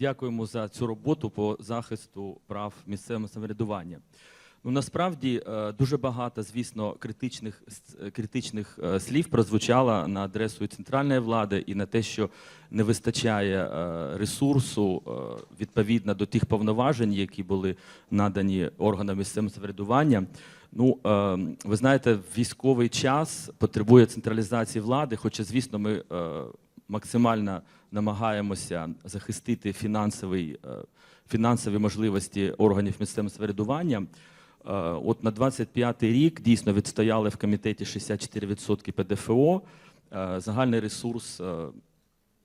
дякуємо за цю роботу по захисту прав місцевого самоврядування. Ну насправді е, дуже багато, звісно, критичних критичних е, слів прозвучало на адресу центральної влади і на те, що не вистачає е, ресурсу відповідно до тих повноважень, які були надані органам місцевого самоврядування. Ну, ви знаєте, військовий час потребує централізації влади, хоча, звісно, ми максимально намагаємося захистити фінансовий, е, фінансові можливості органів місцевого самоврядування. Е, От на 25-й рік дійсно відстояли в комітеті 64% ПДФО. Е, Загальний ресурс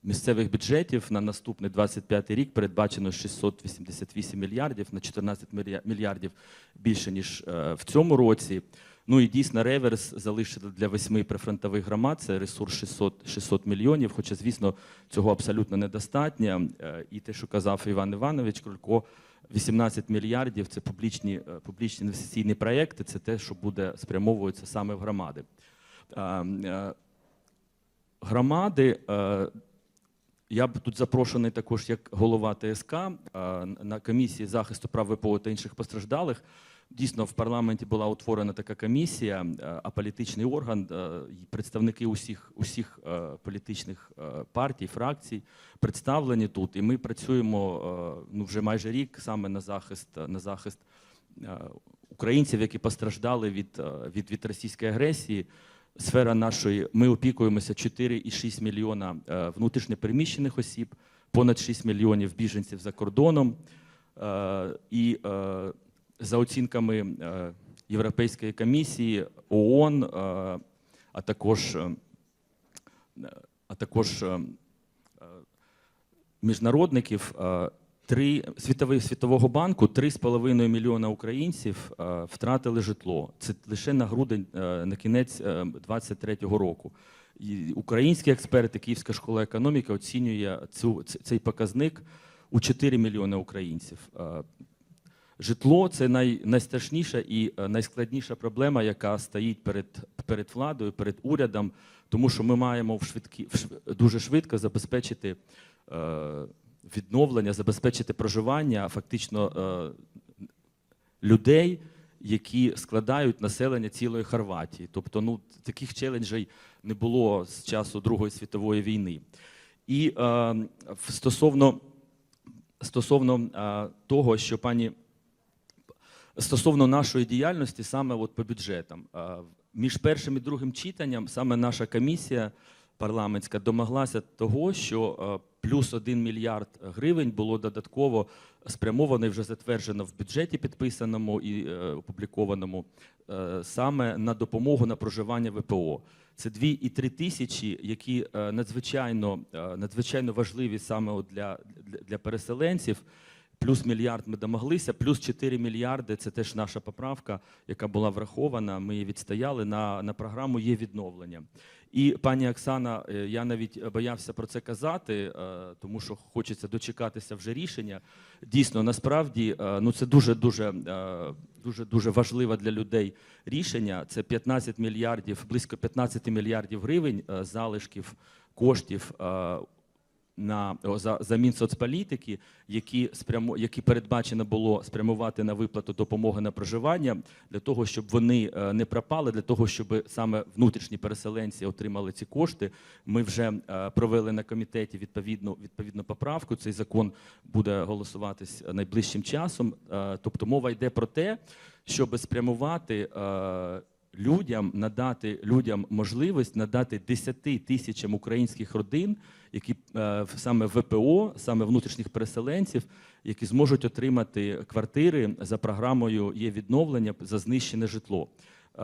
місцевих бюджетів на наступний 25 рік передбачено 688 мільярдів на 14 мілья- мільярдів більше ніж в цьому році. Ну і дійсно реверс залишили для восьми прифронтових громад. Це ресурс 600, 600 мільйонів. Хоча, звісно, цього абсолютно недостатньо. Е, І те, що казав Іван Іванович Крулько, 18 мільярдів це публічні, е, публічні інвестиційні проекти. Це те, що буде спрямовуватися саме в громади. Е, Громади я б тут запрошений також як голова ТСК на комісії захисту прав ВПО та інших постраждалих. Дійсно, в парламенті була утворена така комісія, е, аполітичний орган, е, представники усіх, усіх е, політичних партій, фракцій представлені тут. І ми працюємо ну, вже майже рік саме на захист, на захист українців, які постраждали від, від, від російської агресії. Сфера нашої, ми опікуємося 4,6 мільйона внутрішньопереміщених осіб, понад 6 мільйонів біженців за кордоном. І за оцінками е, Європейської комісії, ООН, е, а також, е, а також міжнародників, три світовий світового банку 3,5 мільйона українців втратили житло. Це лише на грудень, на кінець 2023 року. І українські експерти, Київська школа економіки оцінює цю цей показник у 4 мільйони українців. Житло це най, найстрашніша і е, найскладніша проблема, яка стоїть перед, перед владою, перед урядом, тому що ми маємо в швидкі, в дуже швидко забезпечити е, відновлення, забезпечити проживання фактично е, людей, які складають населення цілої Хорватії. Тобто, ну таких челенджей не було з часу Другої світової війни. І е, стосовно, стосовно е, того, що пані стосовно нашої діяльності, саме от по бюджетам. Між першим і другим читанням саме наша комісія парламентська домоглася того, що плюс 1 мільярд гривень було додатково спрямовано і вже затверджено в бюджеті, підписаному і е, опублікованому е, саме на допомогу на проживання ВПО. Це 2,3 тисячі, які е, надзвичайно, надзвичайно важливі саме для, для переселенців. Плюс мільярд ми домоглися, плюс 4 мільярди це теж наша поправка, яка була врахована. Ми її відстояли на, на програму є відновлення. І пані Оксана, е, я навіть боявся про це казати, е, тому що хочеться дочекатися вже рішення. Дійсно, насправді, е, ну це дуже дуже дуже дуже важливе для людей рішення. Це 15 мільярдів, близько 15 мільярдів гривень залишків коштів. На за, за Мінсоцполітики, які спрямо, які передбачено було спрямувати на виплату допомоги на проживання для того, щоб вони е, не пропали, для того, щоб саме внутрішні переселенці отримали ці кошти. Ми вже е, провели на комітеті відповідну відповідну поправку. Цей закон буде голосуватись найближчим часом. Е, Тобто мова йде про те, щоб спрямувати. Людям надати людям можливість надати 10 тисячам українських родин, які е, саме ВПО, саме внутрішніх переселенців, які зможуть отримати квартири за програмою є відновлення за знищене житло. Е,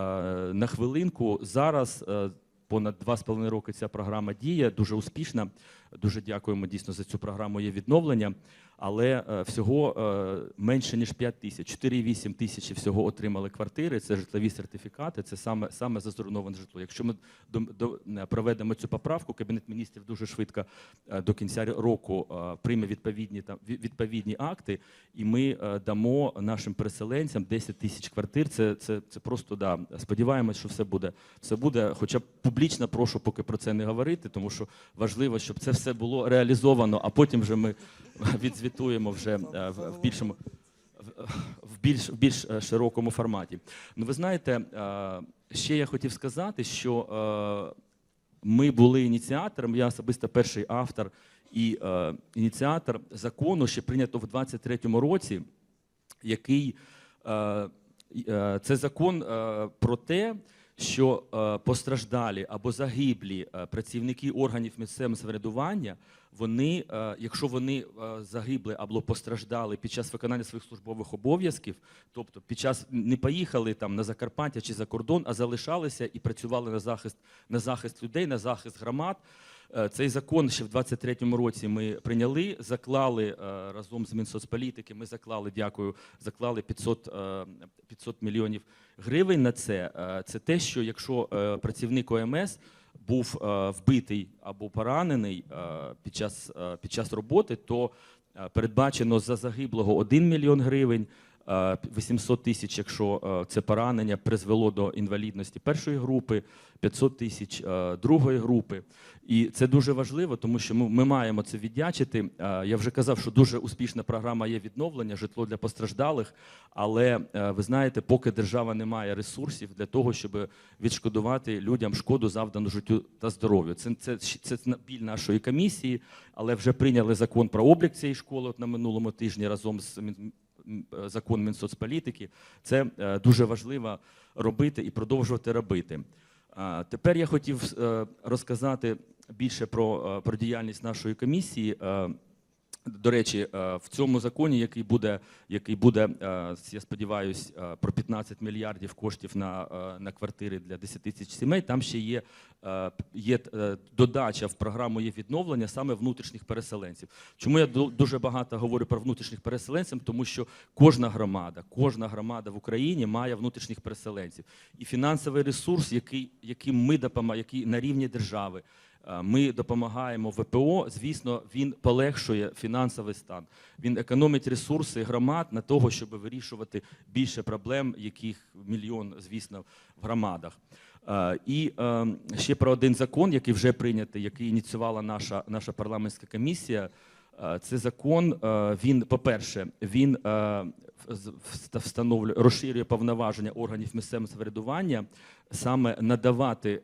на хвилинку зараз. е, Понад два з половиною роки ця програма діє, дуже успішна. Дуже дякуємо дійсно за цю програму є відновлення. Але е, всього е, менше ніж 5 тисяч. 4,8 тисячі всього отримали квартири. Це житлові сертифікати. Це саме саме зазруйноване житло. Якщо ми до, до, проведемо цю поправку, кабінет міністрів дуже швидко е, до кінця року прийме відповідні там відповідні акти, і ми дамо нашим переселенцям 10 тисяч квартир. Це, це, це просто да. Сподіваємось, що все буде. Все буде. Хоча публічно прошу поки про це не говорити, тому що важливо, щоб це все було реалізовано, а потім вже ми відзвітуємо вже е, в, більшому. в- більш, в більш е, широкому форматі. Ну, ви знаєте, е, ще я хотів сказати, що ми були ініціатором, я особисто перший автор і ініціатор закону, ще прийнято в 23-му році, який це закон про те, що е, постраждалі або загиблі е, працівники органів місцевого самоврядування, вони, е, якщо вони загибли або постраждали під час виконання своїх службових обов'язків, тобто під час не поїхали там на Закарпаття чи за кордон, а залишалися і працювали на захист, на захист людей, на захист громад. Е, Цей закон ще в 23-му році ми прийняли, заклали е, разом з Мінсоцполітики. Ми заклали, дякую, заклали 500, е, 500 мільйонів гривень на це. Е, Це те, що якщо е, працівник ОМС був е, вбитий або поранений е, під час, е, під час роботи, то е, передбачено за загиблого 1 мільйон гривень. Е, 800 тисяч, якщо е, це поранення призвело до інвалідності першої групи, 500 тисяч е, другої групи. І це дуже важливо, тому що ми, маємо це віддячити. Е, Я вже казав, що дуже успішна програма є відновлення, житло для постраждалих. Але е, ви знаєте, поки держава не має ресурсів для того, щоб відшкодувати людям шкоду завдану життю та здоров'ю. Це, це, це, біль нашої комісії, але вже прийняли закон про облік цієї школи от на минулому тижні разом з е, закон Мінсоцполітики. Це е, дуже важливо робити і продовжувати робити. Тепер я хотів е, розказати більше про, е, про діяльність нашої комісії. Е, До речі, е, в цьому законі, який буде, який буде, е, я сподіваюся, про 15 мільярдів коштів на, е, на квартири для 10 тисяч сімей, там ще є, е, є е, додача в програму є відновлення саме внутрішніх переселенців. Чому я ду- дуже багато говорю про внутрішніх переселенців? Тому що кожна громада, кожна громада в Україні має внутрішніх переселенців. І фінансовий ресурс, який, яким ми допомагаємо, який на рівні держави. Е, Ми допомагаємо ВПО. Звісно, він полегшує фінансовий стан. Він економить ресурси громад на того, щоб вирішувати більше проблем, яких мільйон, звісно, в громадах. Е, І е, ще про один закон, який вже прийнятий, який ініціювала наша, наша парламентська комісія. Е, Це закон. е, Він, по-перше, він е, встановлює, розширює повноваження органів місцевого самоврядування саме надавати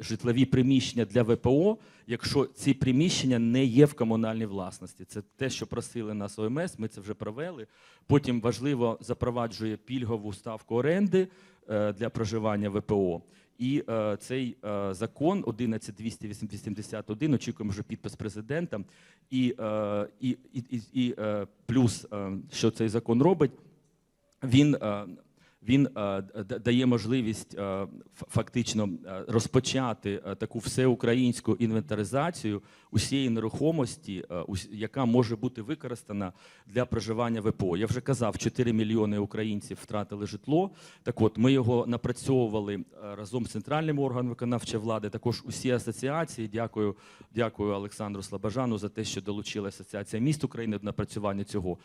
житлові приміщення для ВПО, якщо ці приміщення не є в комунальній власності. Це те, що просили нас ОМС. Ми це вже провели. Потім важливо запроваджує пільгову ставку оренди для проживання ВПО. І е, цей е, закон 11281, очікуємо вже підпис президента. І, е, і, і, і, е, плюс, е, що цей закон робить, він, е, він е, дає можливість е, фактично е, розпочати таку всеукраїнську інвентаризацію усієї нерухомості, яка може бути використана для проживання ВПО. Я вже казав, 4 мільйони українців втратили житло. Так от ми його напрацьовували разом з центральним органом виконавчої влади. Також усі асоціації. Дякую, дякую Олександру Слабажану за те, що долучила асоціація міст України до напрацювання цього.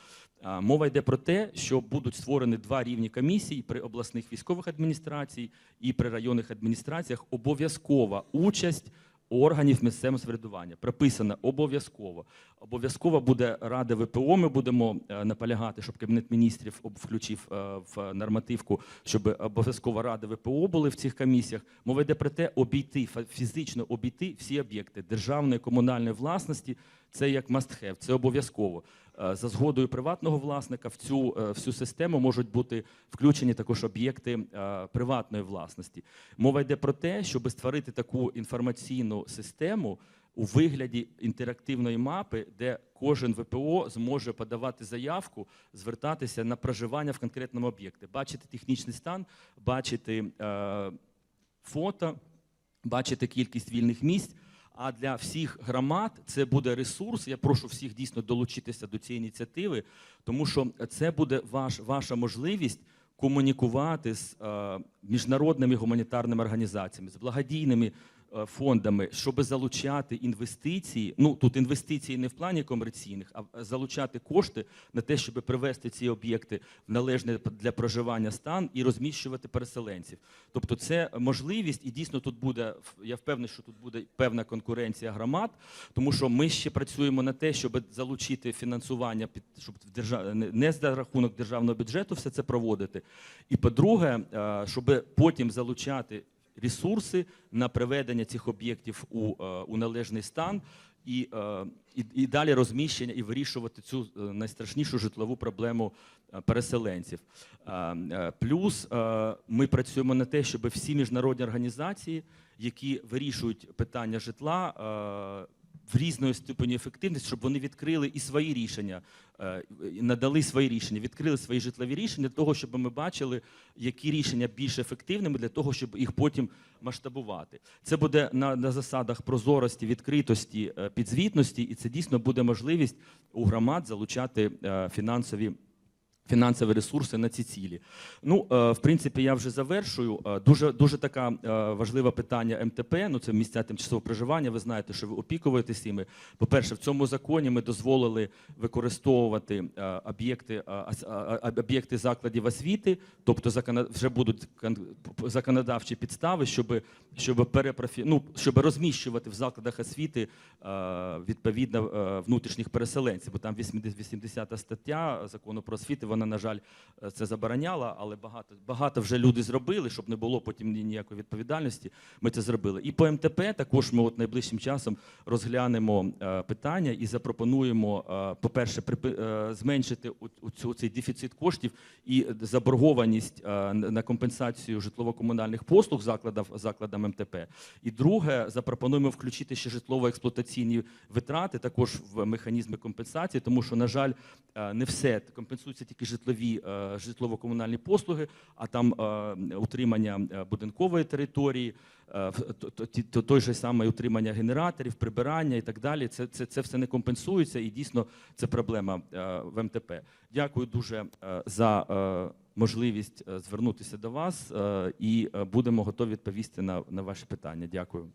Мова йде про те, що будуть створені два рівні комісій при обласних військових адміністрацій і при районних адміністраціях. Обов'язкова участь органів місцевого самоврядування. Прописано обов'язково. Обов'язково буде рада ВПО. Ми будемо е, наполягати, щоб кабінет міністрів включив е, в нормативку, щоб обов'язково ради ВПО були в цих комісіях. Мова йде про те, обійти фізично обійти всі об'єкти державної комунальної власності. Це як must have, це обов'язково. Е, За згодою приватного власника в цю е, всю систему можуть бути включені також об'єкти е, приватної власності. Мова йде про те, щоб створити таку інформаційну систему у вигляді інтерактивної мапи, де кожен ВПО зможе подавати заявку, звертатися на проживання в конкретному об'єкті, бачити технічний стан, бачити фото, бачити кількість вільних місць. А для всіх громад це буде ресурс. Я прошу всіх дійсно долучитися до цієї ініціативи, тому що це буде ваш, ваша можливість комунікувати з е, міжнародними гуманітарними організаціями, з благодійними фондами, щоб залучати інвестиції. Ну тут інвестиції не в плані комерційних, а залучати кошти на те, щоб привести ці об'єкти в належний для проживання стан і розміщувати переселенців. Тобто, це можливість, і дійсно тут буде я впевнений, що тут буде певна конкуренція громад, тому що ми ще працюємо на те, щоб залучити фінансування під щоб держав... не- не за рахунок державного бюджету все це проводити. І по-друге, е, щоб потім залучати ресурси на приведення цих об'єктів у, е, у належний стан. І, е, і, і далі розміщення і вирішувати цю е, найстрашнішу житлову проблему переселенців. Плюс ми працюємо на те, щоб всі міжнародні організації, які вирішують питання житла, в різної ступені ефективності, щоб вони відкрили і свої рішення, е, надали свої рішення, відкрили свої житлові рішення для того, щоб ми бачили, які рішення більш ефективними для того, щоб їх потім масштабувати. Це буде на, на засадах прозорості, відкритості, е, підзвітності, і це дійсно буде можливість у громад залучати е, фінансові. Фінансові ресурси на ці цілі. Ну, е, в принципі, я вже завершую. Е, Дуже дуже така е, важливе питання МТП. Ну це місця тимчасового проживання. Ви знаєте, що ви опікуєтесь іми. По-перше, в цьому законі ми дозволили використовувати об'єкти об'єкти закладів освіти, тобто вже будуть законодавчі підстави, щоб щоб перепрофі... ну, щоб розміщувати в закладах освіти відповідно внутрішніх переселенців, бо там 80 80 стаття закону про освіту, вона, на жаль, е, це забороняла, але багато, багато вже люди зробили, щоб не було потім ніякої відповідальності. Ми це зробили. І по МТП також ми от найближчим часом розглянемо е, питання і запропонуємо, е, по-перше, зменшити цю- цей дефіцит коштів і заборгованість на компенсацію житлово-комунальних послуг закладів, закладам МТП. І друге, запропонуємо включити ще житлово-експлуатаційні витрати також в механізми компенсації, тому що, на жаль, не все компенсуються тільки житлові е, житлово-комунальні послуги, а там е, утримання е, будинкової території, той же самий утримання генераторів, прибирання і так далі. Це, це, це все не компенсується, і дійсно це проблема в МТП. Дякую дуже за можливість звернутися до вас, і будемо готові відповісти на, на ваші питання. Дякую.